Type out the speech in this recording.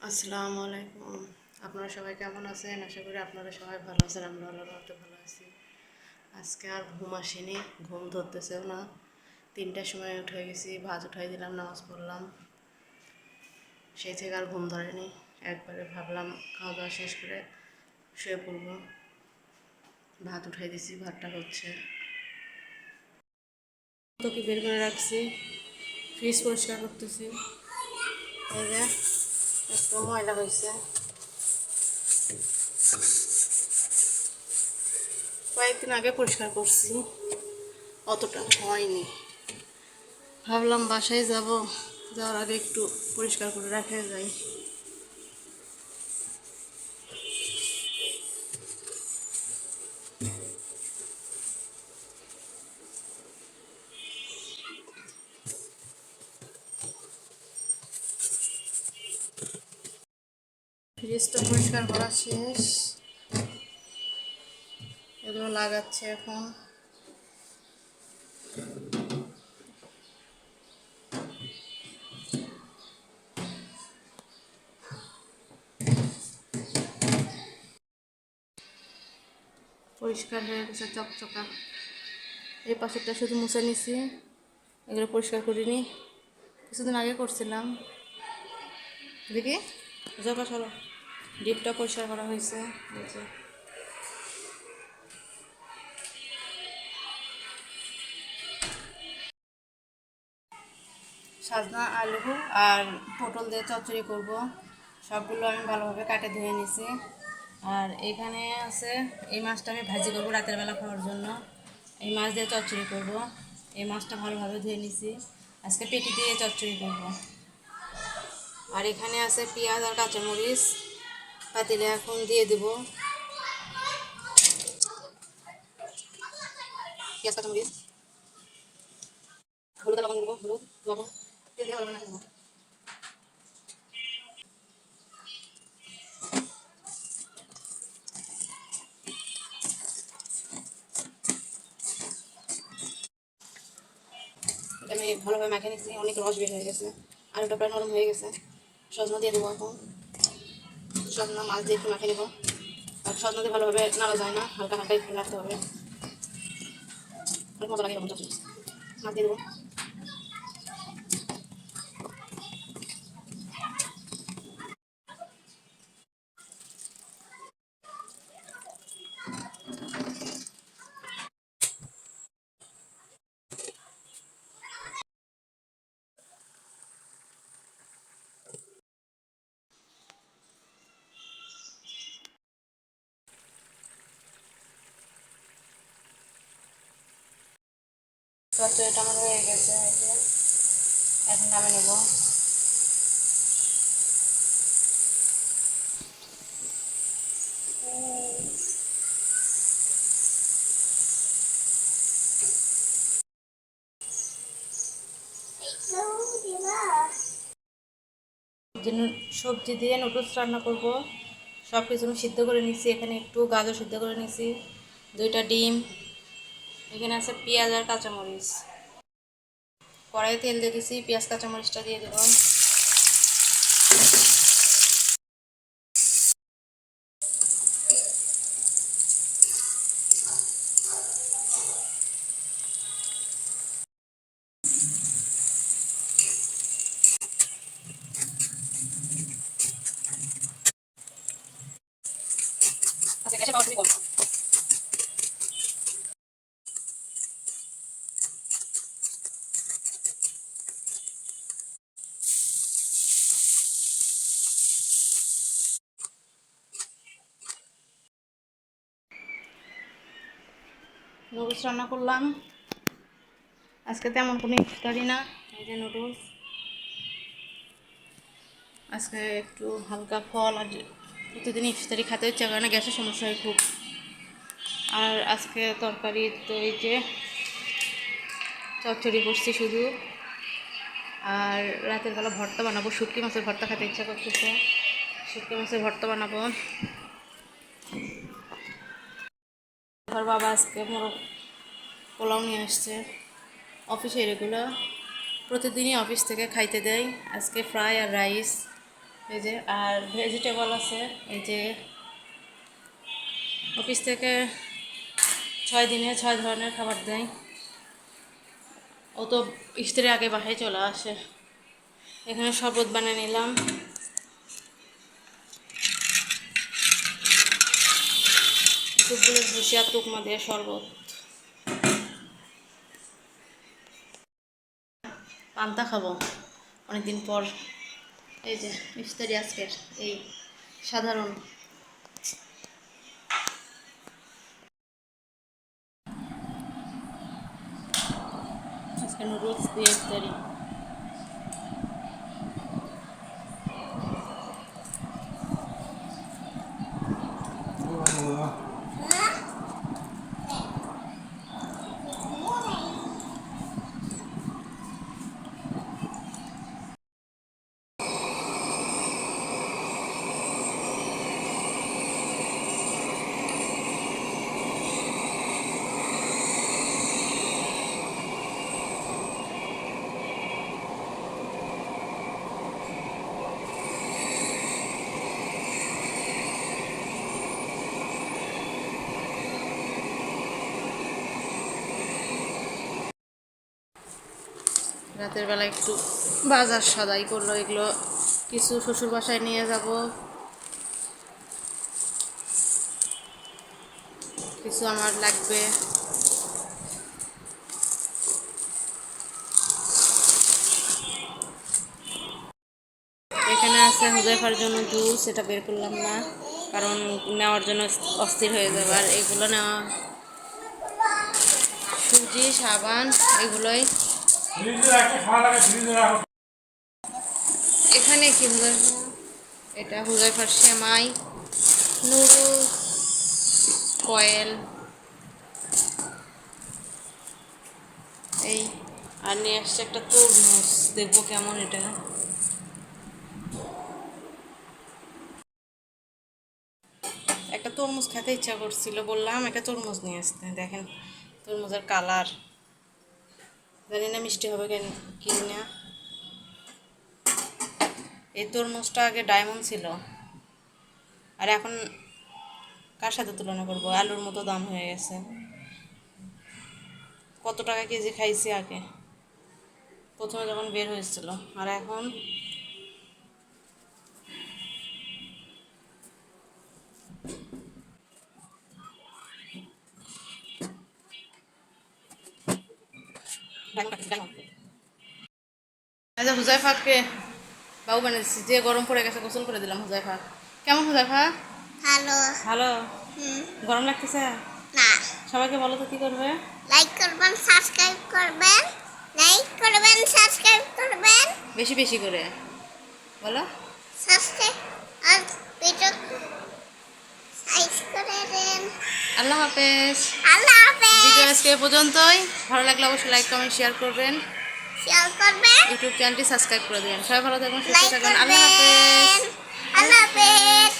আসসালামু আলাইকুম। আপনারা সবাই কেমন আছেন? আশা করি আপনারা সবাই ভালো আছেন আমরা আল্লাহর রহমতে ভালো আছি। আজকে আর ঘুম আসেনি, ঘুম ধরতেছেও না। তিনটার সময় উঠে গেছি, ভাত উঠাই দিলাম, নামাজ পড়লাম। সেই থেকে আর ঘুম ধরেনি। একবারে ভাবলাম খাওয়া দাওয়া শেষ করে শুয়ে পড়ব। ভাত উঠাই দিছি, ভাতটা হচ্ছে। তো কি বের করে রাখছি? ফ্রিজ পরিষ্কার করতেছি। এই যে। একটু ময়লা হয়েছে। কয়েকদিন আগে পরিষ্কার করছি। অতটা হয়নি। ভাবলাম বাসায় যাব, যাওয়ার আগে একটু পরিষ্কার করে রাখা যাই। ফ্রিজটা পরিষ্কার করা শেষ। এগুলো লাগাচ্ছে এখন। পরিষ্কার হয়ে গেছে চকচকা। এই পাশেরটা শুধু মুছে নিছি। এগুলো পরিষ্কার করিনি। কিছুদিন আগে করছিলাম। দেখি? জবা সরো। ডিপটা পরিষ্কার করা হয়েছে। সাজনা, আলু আর পটল দিয়ে চচ্চড়ি করব। সবগুলো আমি ভালোভাবে কাটে ধুয়ে নিছি। আর এখানে আছে, এই মাছটা আমি ভাজি করব রাতের বেলা খাওয়ার জন্য। এই মাছ দিয়ে চচ্চড়ি করব। এই মাছটা ভালোভাবে ধুয়ে নিছি। আজকে পেটি দিয়ে চচ্চড়ি করব। আর এখানে আছে পেঁয়াজ আর কাঁচামরিচ। পাতিলে এখন দিয়ে দেব। হলুদ দেবো, হলুদ। আমি ভালোভাবে মাখিয়ে নিচ্ছি, অনেক রস বের হয়ে গেছে। আলুটা প্রায় নরম হয়ে গেছে। সজনা দিয়ে দেবো এখন। সজনা মাছ দিয়ে একটু মাখিয়ে নেব। আর সজনা দিয়ে ভালোভাবে নাড়া যায় না, হালকা হালকা একটু রাখতে হবে মজা লাগে মাছ দিয়ে দেবো চচ্চড়িটা আমার হয়ে গেছে এখন নামে নেব। সবজি দিয়ে নুডলস রান্না করব। সব কিছু আমি সিদ্ধ করে নিছি, এখানে একটু গাজর সিদ্ধ করে নিছি, দুইটা ডিম এখানে আছে পেঁয়াজ আর কাঁচামরিচ। কড়াইয়ে তেল দিয়ে দিছি পেঁয়াজ কাঁচামরিচটা দিয়ে দেবো। আচ্ছা নুডলস রান্না করলাম। আজকে তেমন কোনো ইফতারি না, এই যে নুডলস। আজকে একটু হালকা ফল আর প্রতিদিন ইফতারি খেতে ইচ্ছা করে না গ্যাসের সমস্যা হয় খুব। আর আজকে তরকারি তো এই যে চচ্চড়ি করছি শুধু। আর রাতের বেলা ভর্তা বানাবো, শুটকি মাছের ভর্তা খেতে ইচ্ছা করতেছে। শুটকি মাছের ভর্তা বানাবো। আমার বাবা আজকে মোরগ পোলাও নিয়ে আসছে। অফিসে এগুলো প্রতিদিনই অফিস থেকে খাইতে দেয়। আজকে ফ্রাই আর রাইস, এই যে, আর ভেজিটেবল আছে, এই যে অফিস থেকে ছয় দিনে ছয় ধরনের খাবার দেয়। ও তো স্ত্রী আগে বাসায় চলে আসে। এখানে শরবত বানিয়ে নিলাম। ভুসি আর টুকমা দিয়ে শরবত। পান্তা খাব। অনেকদিন পর এই যে ইফতারি আজকের, এই সাধারণ। আজকে নুডলস দিয়ে ইফতারি। রাতের বেলা একটু বাজার সদাই করল, এগুলো কিছু শ্বশুর বাসায় নিয়ে যাব। কিছু আমার লাগবে। এখানে আছে হুজাইফার জন্য জুস, এটা বের করলাম না, কারণ নেওয়ার জন্য অস্থির হয়ে যাবে। আর এগুলো নেওয়া সুজি, সাবান, এগুলোই। এখানে কি এটা হুজাইফার সেমাই, নুডলস, কয়েল। এই, আর নিয়ে আসছে একটা তরমুজ। দেখব কেমন এটা। একটা তরমুজ খেতে ইচ্ছা করছিল, বললাম একটা তরমুজ নিয়ে আসতে। দেখেন, তরমুজের কালার। জানি না মিষ্টি হবে কেন, কি না। এই তরমুজটা আগে ডায়মন্ড ছিল। আর এখন কার সাথে তুলনা করব? আলুর মতো দাম হয়ে গেছে। কত টাকা কেজি খাইছি আগে? প্রথমে যখন বের হয়েছিল। আর এখন? আচ্ছা হুজাইফাকে বাবু বানিয়েছি যে গরম পড়ে গেছে গোসল করে দিলাম হুজাইফা। কেমন হুজাইফা? ভালো। হুম। গরম লাগতেছে? না। সবাইকে বলো তো কি করবে? লাইক করবেন সাবস্ক্রাইব করবেন লাইক করবেন সাবস্ক্রাইব করবেন। বেশি বেশি করে। বলো। সাবস্ক্রাইব আর ভিডিও দেন আল্লাহ হাফেজ। আল্লাহ হাফেজ। ভিডিও আজকে পর্যন্তই। ভালো লাগলে অবশ্যই লাইক কমেন্ট শেয়ার করবেন। শেয়ার করবেন। ইউটিউব চ্যানেলটি সাবস্ক্রাইব করে দিবেন। সবাই ভালো থাকবেন সুস্থ থাকবেন। আল্লাহ হাফেজ। আল্লাহ হাফেজ।